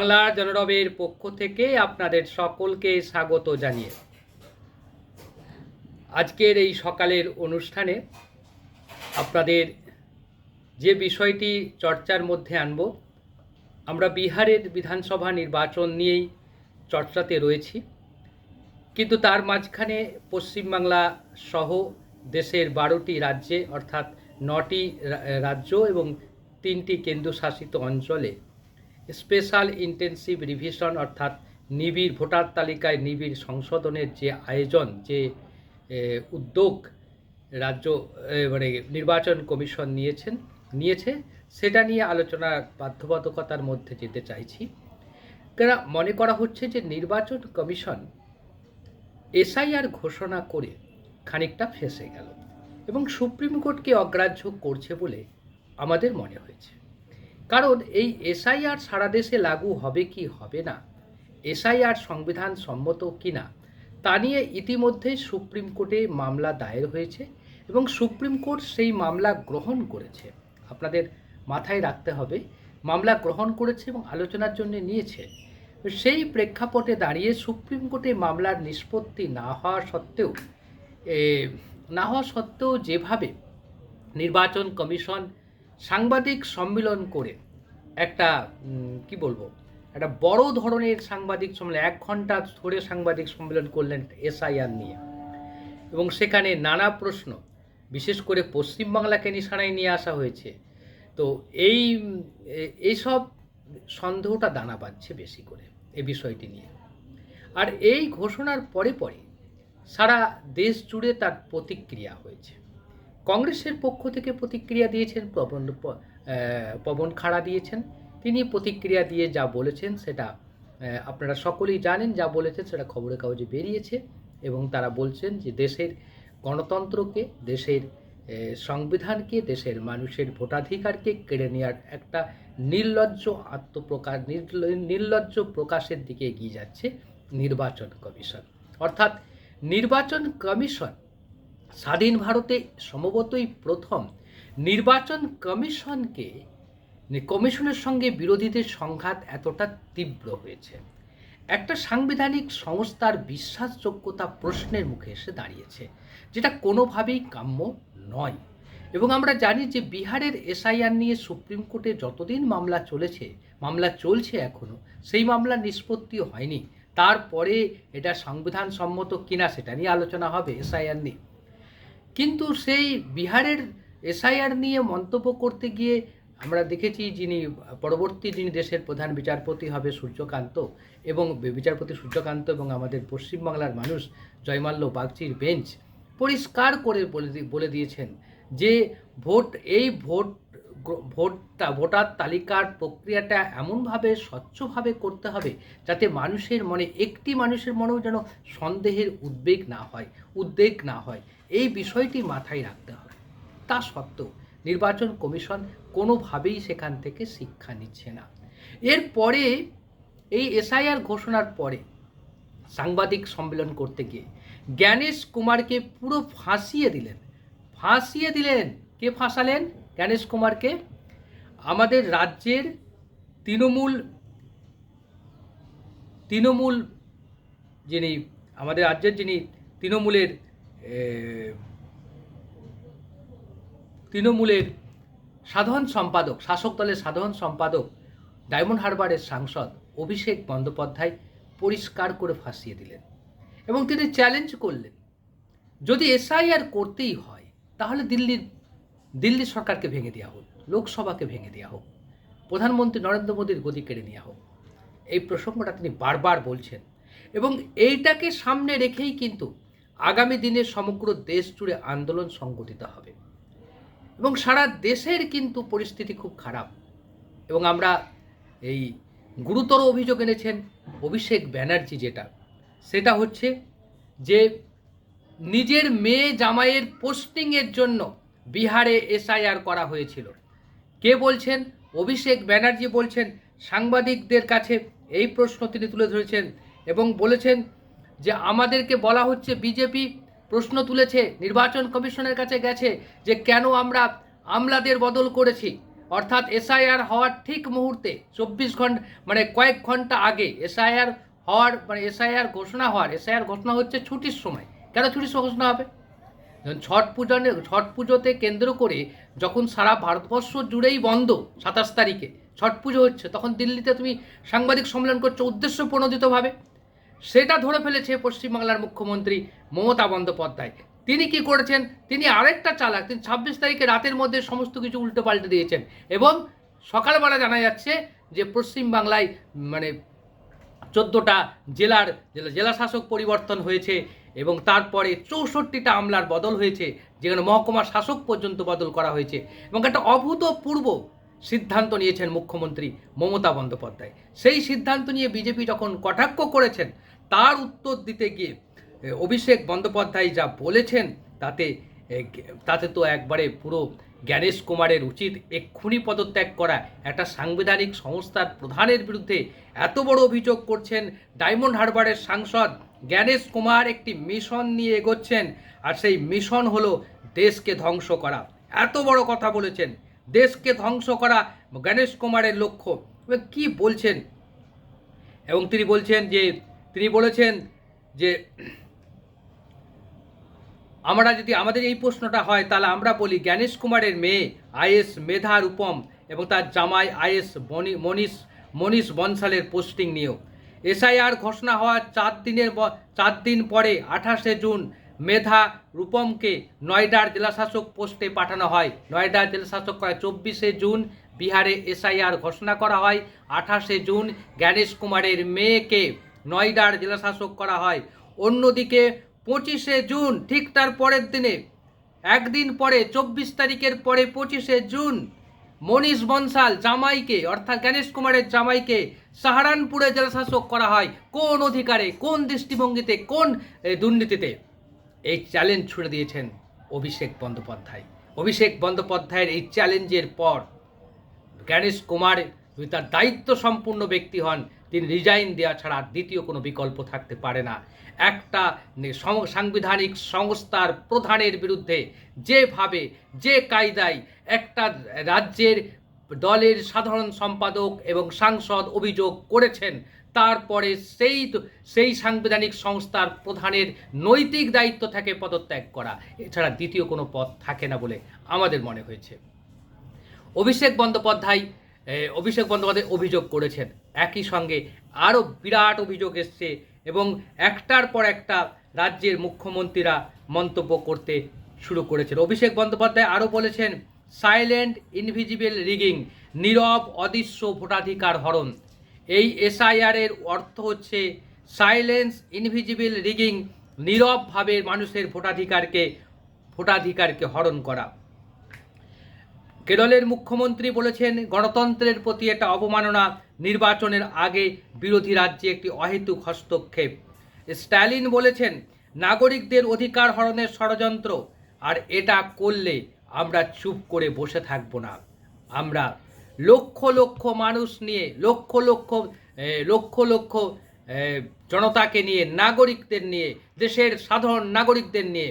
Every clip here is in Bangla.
বাংলা জনরবের পক্ষ থেকে আপনাদের সকলকে স্বাগত জানিয়ে। আজকের এই সকালের অনুষ্ঠানে আপনাদের যে বিষয়টি চর্চার মধ্যে আনব, আমরা বিহারের বিধানসভা নির্বাচন নিয়েই চর্চাতে রয়েছি। কিন্তু তার মাঝখানে পশ্চিমবাংলা সহ দেশের বারোটি রাজ্যে, অর্থাৎ নটি রাজ্য এবং তিনটি কেন্দ্রশাসিত অঞ্চলে স্পেশাল ইন্টেনসিভ রিভিশন অর্থাৎ নিবিড় ভোটার তালিকায় নিবিড় সংশোধনের যে আয়োজন, যে উদ্যোগ রাজ্য মানে নির্বাচন কমিশন নিয়েছেন, নিয়েছে, সেটা নিয়ে আলোচনার বাধ্যবাধকতার মধ্যে যেতে চাইছি। কেন মনে করা হচ্ছে যে নির্বাচন কমিশন এসআইআর ঘোষণা করে খানিকটা ফেসে গেল এবং সুপ্রিম কোর্টকে অগ্রাহ্য করছে বলে আমাদের মনে হয়েছে। কারণ এই এসআইআর সারা দেশে লাগু হবে কি হবে না? এসআইআর সংবিধান সম্মত কি না? তা নিয়ে ইতিমধ্যেই সুপ্রিম কোর্টে মামলা দায়ের হয়েছে এবং সুপ্রিম কোর্ট সেই মামলা গ্রহণ করেছে। আপনাদের মাথায় রাখতে হবে, মামলা গ্রহণ করেছে এবং আলোচনার জন্য নিয়েছে। সেই প্রেক্ষাপটে দাঁড়িয়ে সুপ্রিম কোর্টে মামলার নিষ্পত্তি না হওয়া সত্ত্বেও না হওয়া সত্ত্বেও যেভাবে নির্বাচন কমিশন সাংবাদিক সম্মেলন করে একটা কি বলব, একটা বড় ধরনের সাংবাদিক সম্মেলন, এক ঘণ্টা ধরে সাংবাদিক সম্মেলন করলেন এসআইআর নিয়ে। এবং সেখানে নানা প্রশ্ন, বিশেষ করে পশ্চিমবাংলাকে নিশানায় নিয়ে আসা হয়েছে। তো এই এইসব সন্দেহটা দানা বাঁধছে বেশি করে এই বিষয়টি নিয়ে। আর এই ঘোষণার পরে পরে সারা দেশ জুড়ে তার প্রতিক্রিয়া হয়েছে। কংগ্রেসের পক্ষ থেকে প্রতিক্রিয়া দিয়েছেন পবন পবন খাড়া দিয়েছেন। তিনি প্রতিক্রিয়া দিয়ে যা বলেছেন সেটা আপনারা সকলেই জানেন, যা বলেছেন সেটা খবরের কাগজে বেরিয়েছে এবং তারা বলছেন যে দেশের গণতন্ত্রকে, দেশের সংবিধানকে, দেশের মানুষের ভোটাধিকারকে কেড়ে নেওয়ার একটা নির্লজ্জ আত্মপ্রকাশ, নির্ল- নির্লজ্জ প্রকাশের দিকে এগিয়ে যাচ্ছে নির্বাচন কমিশন। অর্থাৎ নির্বাচন কমিশন স্বাধীন ভারতে সম্ভবতই প্রথম নির্বাচন কমিশনকে কমিশনের সঙ্গে বিরোধীদের সংঘাত এতটা তীব্র হয়েছে। একটা সাংবিধানিক সংস্থার বিশ্বাসযোগ্যতা প্রশ্নের মুখে এসে দাঁড়িয়েছে, যেটা কোনোভাবেই কাম্য নয়। এবং আমরা জানি যে বিহারের এসআইআর নিয়ে সুপ্রিম কোর্টে যতদিন মামলা চলেছে, মামলা চলছে এখনও সেই মামলা নিষ্পত্তি হয়নি। তারপরে এটা সংবিধান সম্মত কিনা সেটা নিয়ে আলোচনা হবে এসআইআর নিয়ে। কিন্তু সেই বিহারের এসআইআর নিয়ে মন্তব্য করতে গিয়ে আমরা দেখেছি যিনি, পরবর্তী যিনি দেশের প্রধান বিচারপতি হবে সূর্যকান্ত এবং বিচারপতি সূর্যকান্ত এবং আমাদের পশ্চিমবাংলার মানুষ জয়মাল্য বাগচির বেঞ্চ পরিষ্কার করে বলে দিয়েছেন যে ভোট, এই ভোট ভোটটা, ভোটার তালিকার প্রক্রিয়াটা এমনভাবে স্বচ্ছভাবে করতে হবে যাতে মানুষের মনে, একটি মানুষের মনেও যেন সন্দেহের উদ্বেগ না হয়, উদ্বেগ না হয়। এই বিষয়টি মাথায় রাখতে হবে তা সত্ত্বেও নির্বাচন কমিশন কোনোভাবেই সেখান থেকে শিক্ষা নিচ্ছে না। এরপরে এই এসআইআর ঘোষণার পরে সাংবাদিক সম্মেলন করতে গিয়ে জ্ঞানেশ কুমারকে পুরো ফাঁসিয়ে দিলেন। ফাঁসিয়ে দিলেন। কে ফাঁসালেন? জ্ঞানেশ কুমারকে। আমাদের রাজ্যের তৃণমূল তৃণমূল যিনি, আমাদের রাজ্যের যিনি তৃণমূলের তৃণমূলের সাধারণ সম্পাদক, শাসক দলের সাধারণ সম্পাদক, ডায়মন্ড হারবারের সাংসদ অভিষেক বন্দ্যোপাধ্যায় পরিষ্কার করে ফাঁসিয়ে দিলেন এবং তিনি চ্যালেঞ্জ করলেন। যদি এসআইআর করতেই হয়, তাহলে দিল্লির, দিল্লি সরকারকে ভেঙে দেওয়া হোক, লোকসভাকে ভেঙে দেওয়া হোক, প্রধানমন্ত্রী নরেন্দ্র মোদীর গদি কেড়ে নেওয়া হোক। এই প্রসঙ্গটা তিনি বারবার বলছেন এবং এইটাকে সামনে রেখেই কিন্তু আগামী দিনে সমগ্র দেশ জুড়ে আন্দোলন সংগঠিত হবে। এবং সারা দেশের কিন্তু পরিস্থিতি খুব খারাপ। এবং আমরা এই গুরুতর অভিযোগ এনেছেন অভিষেক ব্যানার্জি যেটা, সেটা হচ্ছে যে নিজের মেয়ে জামাইয়ের পোস্টিংয়ের জন্য বিহারে এসআইআর করা হয়েছিল। কে বলছেন? অভিষেক ব্যানার্জি বলছেন, সাংবাদিকদের কাছে এই প্রশ্ন তিনি তুলে ধরেছেন এবং বলেছেন যে আমাদেরকে বলা হচ্ছে বিজেপি প্রশ্ন তুলেছে, নির্বাচন কমিশনের কাছে গেছে যে কেন আমরা আমলাদের বদল করেছি। অর্থাৎ এসআইআর হওয়ার ঠিক মুহূর্তে চব্বিশ ঘণ্টা মানে কয়েক ঘণ্টা আগে এসআইআর হওয়ার মানে এসআইআর ঘোষণা হওয়ার, এসআইআর ঘোষণা হচ্ছে ছুটির সময়। কেন ছুটির সময় ঘোষণা হবে? ছট পূজা ছট পুজোতে কেন্দ্র করে যখন সারা ভারতবর্ষ জুড়েই বন্ধ সাতাশ তারিখে, ছট পুজো হচ্ছে, তখন দিল্লিতে তুমি সাংবাদিক সম্মেলন করছ উদ্দেশ্য প্রণোদিতভাবে সেটা ধরে ফেলেছে পশ্চিমবাংলার মুখ্যমন্ত্রী মমতা বন্দ্যোপাধ্যায়। তিনি কি করেছেন? তিনি আরেকটা চালাক। তিনি ছাব্বিশ তারিখে রাতের মধ্যে সমস্ত কিছু উল্টো পাল্টে দিয়েছেন এবং সকালবেলা জানা যাচ্ছে যে পশ্চিমবাংলায় মানে চোদ্দোটা জেলার জেলা শাসক পরিবর্তন হয়েছে এবং তারপরে চৌষট্টিটা আমলার বদল হয়েছে, যেখানে মহকুমা শাসক পর্যন্ত বদল করা হয়েছে এবং একটা অভূতপূর্ব সিদ্ধান্ত নিয়েছেন মুখ্যমন্ত্রী মমতা বন্দ্যোপাধ্যায়। সেই সিদ্ধান্ত নিয়ে বিজেপি যখন কটাক্ষ করেছেন তার উত্তর দিতে গিয়ে অভিষেক বন্দ্যোপাধ্যায় যা বলেছেন, তাতে তাতে তো একবারে পুরো জ্ঞানেশ কুমারের উচিত এক্ষুনি পদত্যাগ করা। একটা সাংবিধানিক সংস্থার প্রধানের বিরুদ্ধে এত বড় অভিযোগ করছেন ডায়মন্ড হারবারের সাংসদ। জ্ঞানেশ কুমার একটি মিশন নিয়ে এগোচ্ছেন, আর সেই মিশন হলো দেশকে ধ্বংস করা। এত বড় কথা বলেছেন। দেশকে ধ্বংস করা গণেশ কুমারের লক্ষ্য। কি বলছেন? এবং তিনি বলছেন যে তিনি বলেছেন যে, আমরা যদি আমাদের এই প্রশ্নটা হয়, তাহলে আমরা বলি জ্ঞানেশ কুমারের মেয়ে আইএস মেধা রূপম এবং তার জামাই আইএস মনি, মনীষ মনীষ বনসালের পোস্টিং নিয়েও এসআইআর ঘোষণা হওয়ার চার দিনের চার দিন পরে আঠাশে জুন মেধা রূপমকে নয়ডার জেলাশাসক পোস্টে পাঠানো হয়। নয়ডার জেলাশাসক করা চব্বিশে জুন বিহারে এসআইআর ঘোষণা করা হয়। আঠাশে জুন জ্ঞানেশ কুমারের মেয়েকে নয়ডার জেলাশাসক করা হয়। অন্যদিকে পঁচিশে জুন, ঠিক তার পরের দিনে, একদিন পরে, চব্বিশ তারিখের পরে পঁচিশে জুন, মনীষ বনসাল জামাইকে, অর্থাৎ গণেশ কুমারের জামাইকে সাহারানপুরে জেলাশাসক করা হয়। কোন অধিকারে, কোন দৃষ্টিভঙ্গিতে, কোন দুর্নীতিতে? এই চ্যালেঞ্জ ছুড়ে দিয়েছেন অভিষেক বন্দ্যোপাধ্যায়। অভিষেক বন্দ্যোপাধ্যায়ের এই চ্যালেঞ্জের পর গণেশ কুমার যদি তার দায়িত্ব সম্পূর্ণ ব্যক্তি হন, তিনি রিজাইন দেওয়া ছাড়া আর দ্বিতীয় কোনো বিকল্প থাকতে পারে না। একটা সাংবিধানিক সংস্থার প্রধানের বিরুদ্ধে যেভাবে, যে কায়দায় একটা রাজ্যের দলের সাধারণ সম্পাদক এবং সাংসদ অভিযোগ করেছেন, তারপরে সেই সেই সাংবিধানিক সংস্থার প্রধানের নৈতিক দায়িত্ব থেকে পদত্যাগ করা, এছাড়া দ্বিতীয় কোনো পথ থাকে না বলে আমাদের মনে হয়েছে। অভিষেক বন্দ্যোপাধ্যায় অভিষেক বন্দ্যোপাধ্যায় অভিযোগ করেছেন। একই সঙ্গে আরও বিরাট অভিযোগ এসছে এবং একটার পর একটা রাজ্যের মুখ্যমন্ত্রীরা মন্তব্য করতে শুরু করেছেন। অভিষেক বন্দ্যোপাধ্যায় আরও বলেছেন সাইলেন্ট ইনভিজিবল রিগিং নীরব, অদৃশ্য ভোটাধিকার হরণ। এই এসআইআরের অর্থ হচ্ছে সাইলেন্স ইনভিজিবল রিগিং নীরবভাবে মানুষের ভোটাধিকারকে ভোটাধিকারকে হরণ করা। কেরলের মুখ্যমন্ত্রী বলেছেন, গণতন্ত্রের প্রতি এটা অবমাননা নির্বাচনের আগে বিরোধী রাজ্যে একটি অহেতুক হস্তক্ষেপ। স্ট্যালিন বলেছেন, নাগরিকদের অধিকার হরণের ষড়যন্ত্র, আর এটা করলে আমরা চুপ করে বসে থাকব না। আমরা লক্ষ লক্ষ মানুষ নিয়ে, লক্ষ লক্ষ লক্ষ লক্ষ জনতাকে নিয়ে, নাগরিকদের নিয়ে, দেশের সাধারণ নাগরিকদের নিয়ে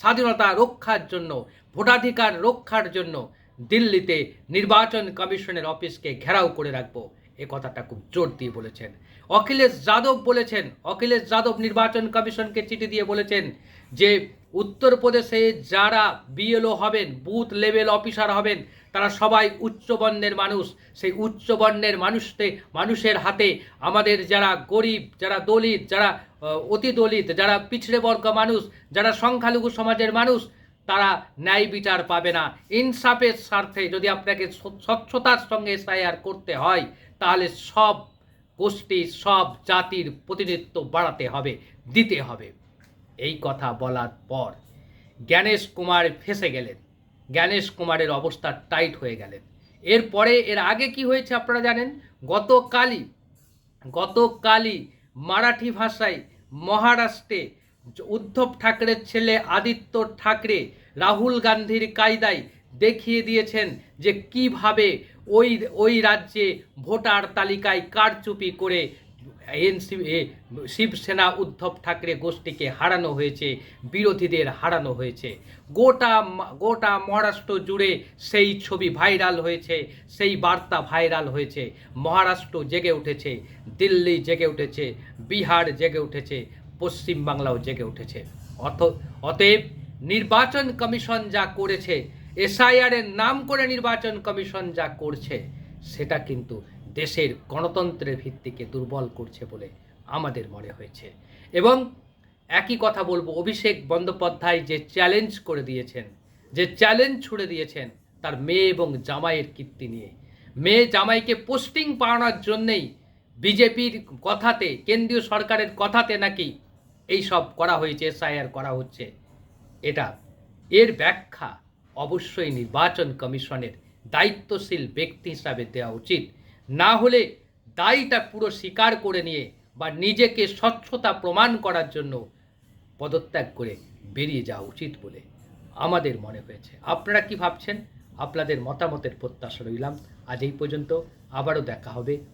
স্বাধীনতা রক্ষার জন্য, ভোটাধিকার রক্ষার জন্য দিল্লিতে নির্বাচন কমিশনের অফিসকে ঘেরাও করে রাখব। এ কথাটা খুব জোর দিয়ে বলেছেন। অখিলেশ যাদব বলেছেন, অখিলেশ যাদব নির্বাচন কমিশনকে চিঠি দিয়ে বলেছেন যে, উত্তরপ্রদেশে যারা বিএলও হবেন, বুথ লেভেল অফিসার হবেন, তারা সবাই উচ্চবর্ণের মানুষ। সেই উচ্চবর্ণের মানুষতে, মানুষের হাতে আমাদের যারা গরিব, যারা দলিত, যারা অতি দলিত, যারা পিছড়ে বর্গ মানুষ, যারা সংখ্যালঘু সমাজের মানুষ তারা ন্যায় বিচার পাবে না। ইনসাফের স্বার্থে যদি আপনাকে স্বচ্ছতার সঙ্গে এসআইআর করতে হয়, তাহলে সব গোষ্ঠী, সব জাতির প্রতিনিধিত্ব বাড়াতে হবে, দিতে হবে। এই কথা বলার পর জ্ঞানেশ কুমার ফেসে গেলেন। জ্ঞানেশ কুমারের অবস্থা টাইট হয়ে গেলেন। এরপরে এর আগে কি হয়েছে আপনারা জানেন? গতকালই গতকালই মারাঠি ভাষায় মহারাষ্ট্রে উদ্ধব ঠাকরের ছেলে আদিত্য ঠাকরে রাহুল গান্ধীর কায়দায় দেখিয়ে দিয়েছেন যে কীভাবে ওই ওই রাজ্যে ভোটার তালিকায় কারচুপি করে এনসি শিবসেনা উদ্ধব ঠাকরে গোষ্ঠীকে হারানো হয়েছে, বিরোধীদের হারানো হয়েছে। গোটা গোটা মহারাষ্ট্র জুড়ে সেই ছবি ভাইরাল হয়েছে, সেই বার্তা ভাইরাল হয়েছে। মহারাষ্ট্র জেগে উঠেছে, দিল্লি জেগে উঠেছে, বিহার জেগে উঠেছে পশ্চিমবাংলাও জেগে উঠেছে। অত অতএব নির্বাচন কমিশন যা করেছে এসআইআরের নাম করে নির্বাচন কমিশন যা করছে, সেটা কিন্তু দেশের গণতন্ত্রের ভিত্তিকে দুর্বল করছে বলে আমাদের মনে হয়েছে। এবং একই কথা বলব, অভিষেক বন্দ্যোপাধ্যায় যে চ্যালেঞ্জ করে দিয়েছেন, যে চ্যালেঞ্জ ছুড়ে দিয়েছেন, তার মেয়ে এবং জামাইয়ের কীর্তি নিয়ে। মেয়ে জামাইকে পোস্টিং পাওয়ানোর জন্যেই বিজেপির কথাতে, কেন্দ্রীয় সরকারের কথাতে নাকি এই সব করা হয়েছে, এসআইআর করা হচ্ছে। এটা এর ব্যাখ্যা অবশ্যই নির্বাচন কমিশনের দায়িত্বশীল ব্যক্তি হিসাবে দেওয়া উচিত। না হলে দায়টা পুরো স্বীকার করে নিয়ে বা নিজেকে স্বচ্ছতা প্রমাণ করার জন্য পদত্যাগ করে বেরিয়ে যাওয়া উচিত বলে আমাদের মনে হয়েছে। আপনারা কি ভাবছেন? আপনাদের মতামতের প্রত্যাশা রইলাম। আজ এই পর্যন্ত। আবারও দেখা হবে।